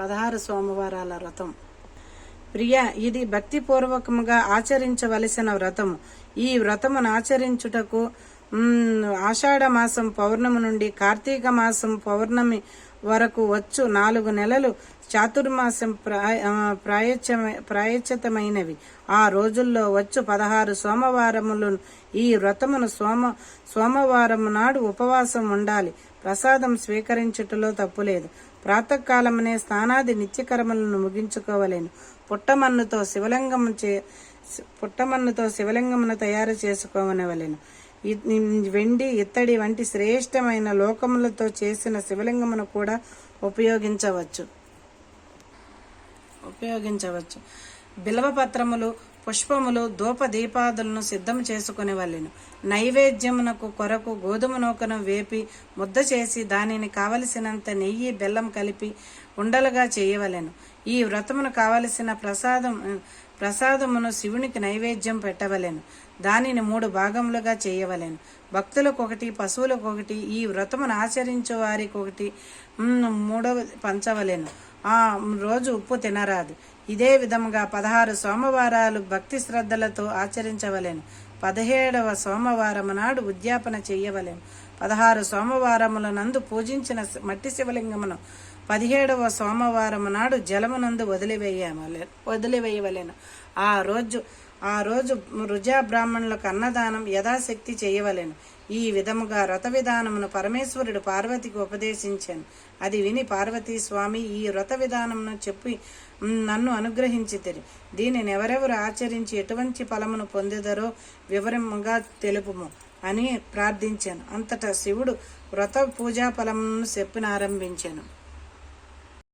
పదహారు సోమవారాల వ్రతం. ప్రియ ఇది భక్తిపూర్వకముగా ఆచరించవలసిన వ్రతము. ఈ వ్రతమును ఆచరించుటకు ఆషాఢ మాసం పౌర్ణమి నుండి కార్తీక మాసం పౌర్ణమి వరకు వచ్చు. నాలుగు నెలలు చాతుర్మాసం ప్రాయ- ఆ, ప్రాయశ్చితమైనవి ఆ రోజుల్లో వచ్చు పదహారు సోమవారములు. ఈ వ్రతమును సోమ సోమవారం నాడు ఉపవాసం ఉండాలి. ప్రసాదం స్వీకరించుటలో తప్పులేదు. ప్రాతకాలమునే స్నానాది నిత్యకర్మలను ముగించుకోవలేను. పుట్టమన్నుతో శివలింగము చే పుట్టమన్నుతో శివలింగమును తయారు చేసుకోవనవలేను వెండి ఇత్తడి వంటి శ్రేష్టమైన లోకములతో చేసిన శివలింగమును కూడా ఉపయోగించవచ్చు. ఉపయోగించవచ్చు. బిల్వ పత్రములు పుష్పములు ధూప దీపాదులను సిద్ధం చేసుకుని వల్లెను. నైవేద్యమునకు కొరకు గోధుమ నూకను వేపి ముద్ద చేసి దానిని కావలసినంత నెయ్యి బెల్లం కలిపి ఉండలుగా చేయవలెను. ఈ వ్రతమును కావలసిన ప్రసాదం ప్రసాదమును శివునికి నైవేద్యం పెట్టవలెను. దానిని మూడు భాగములుగా చేయవలెను. భక్తులకు ఒకటి పశువులకు ఒకటి ఈ వ్రతమును ఆచరించు వారికి ఒకటి మూడవ పంచవలెను. రోజు ఉప్పు తినరాదు. ఇదే విధముగా పదహారు సోమవారాలు భక్తి శ్రద్ధలతో ఆచరించవలెను. పదిహేడవ సోమవారము నాడు ఉద్యాపన చెయ్యవలెను పదహారు సోమవారముల నందు పూజించిన మట్టి శివలింగమును పదిహేడవ సోమవారము నాడు జలమునందు వదిలివేయవలె వదిలివేయవలెను. ఆ రోజు ఆ రోజు రుజా బ్రాహ్మణులకు అన్నదానం యథాశక్తి చేయవలెను. ఈ విధముగా వ్రత విధానమును పరమేశ్వరుడు పార్వతికి ఉపదేశించాను. అది విని పార్వతీ స్వామి ఈ వ్రత విధానమును చెప్పి నన్ను అనుగ్రహించితిరి. దీనిని ఎవరెవరు ఆచరించి ఎటువంటి ఫలమును పొందెదరో వివరముగా తెలుపుము అని ప్రార్థించాను. అంతటా శివుడు వ్రత పూజా ఫలమును చెప్పినారంభించాను.